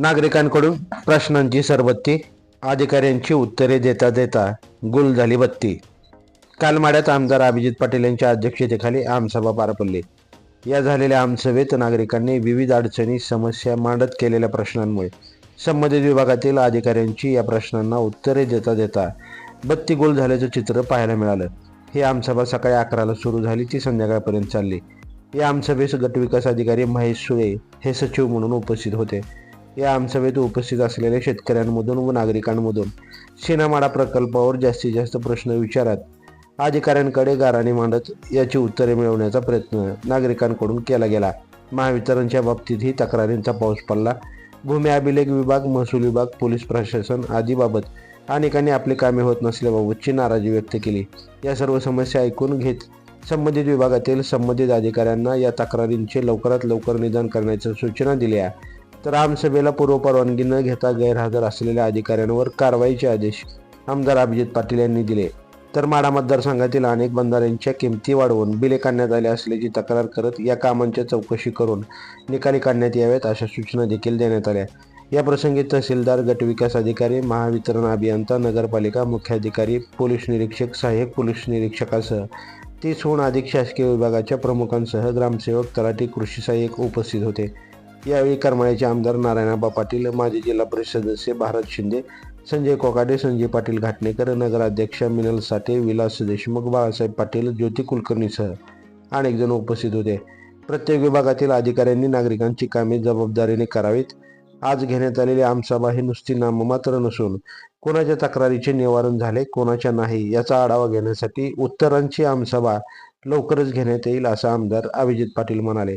नागरिकांकडून प्रश्नांची सरबत्ती अधिकाऱ्यांची उत्तरे देता देता गुल झाली बत्ती. कालमाड्यात आमदार अभिजित पाटील यांच्या अध्यक्षतेखाली आमसभा पार पडली. या झालेल्या आमसभेत नागरिकांनी विविध अडचणी समस्या मांडत केलेल्या प्रश्नांमुळे संबंधित विभागातील अधिकाऱ्यांची या प्रश्नांना उत्तरे देता देता बत्ती गोल झाल्याचं चित्र पाहायला मिळालं. ही आमसभा सकाळी अकराला सुरू झाली ती संध्याकाळपर्यंत चालली. या आमसभेस गटविकास अधिकारी महेश सुळे हे सचिव म्हणून उपस्थित होते. या आमसभेत उपस्थित असलेल्या शेतकऱ्यांमधून व नागरिकांमधून शेनामाडा प्रकल्पावर जास्तीत जास्त प्रश्न विचारत. अधिकाऱ्यांकडे गाराणी मांडत याची उत्तरे मिळवण्याचा प्रयत्न नागरिकांकडून केला गेला. महावितरणच्या बाबतीतही तक्रारींचा पाऊस पडला. भूमी अभिलेख विभाग महसूल विभाग पोलीस प्रशासन आदीबाबत अनेकांनी आपली कामे होत नसल्याबाबतची नाराजी व्यक्त केली. या सर्व समस्या ऐकून घेत संबंधित विभागातील संबंधित अधिकाऱ्यांना या तक्रारींचे लवकरात लवकर निदान करण्याच्या सूचना दिल्या. तर आमसभेला पूर्वपरवानगी न घेता गैरहजर असलेल्या अधिकाऱ्यांवर कारवाईचे आदेश आमदार अभिजित पाटील यांनी दिले. तर माडा मतदारसंघातील अनेक बंधाऱ्यांच्या किमती वाढवून बिले काढण्यात आले असल्याची तक्रार करत या कामांच्या चौकशी करून निकाली काढण्यात याव्यात अशा सूचना देखील देण्यात आल्या. या प्रसंगी तहसीलदार गटविकास अधिकारी महावितरण अभियंता नगरपालिका मुख्याधिकारी पोलीस निरीक्षक सहाय्यक पोलीस निरीक्षकासह तीसहून अधिक शासकीय विभागाच्या प्रमुखांसह ग्रामसेवक तलाठी कृषी सहाय्यक उपस्थित होते. यावेळी करमाळ्याचे आमदार नारायणबा पाटील माजी जिल्हा परिषद सदस्य भारत शिंदे संजय कोकाडे संजय पाटील घाटणेकर नगराध्यक्ष मिनल साठे विलास देशमुख बाळासाहेब पाटील ज्योती कुलकर्णीसह अनेक जण उपस्थित होते. प्रत्येक विभागातील अधिकाऱ्यांनी नागरिकांची कामे जबाबदारीने करावीत. आज घेण्यात आलेली आमसभा ही नुसती नाममात्र नसून कोणाच्या तक्रारीचे निवारण झाले कोणाच्या नाही याचा आढावा घेण्यासाठी उत्तरांची आमसभा लवकरच घेण्यात येईल असं आमदार अभिजित पाटील म्हणाले.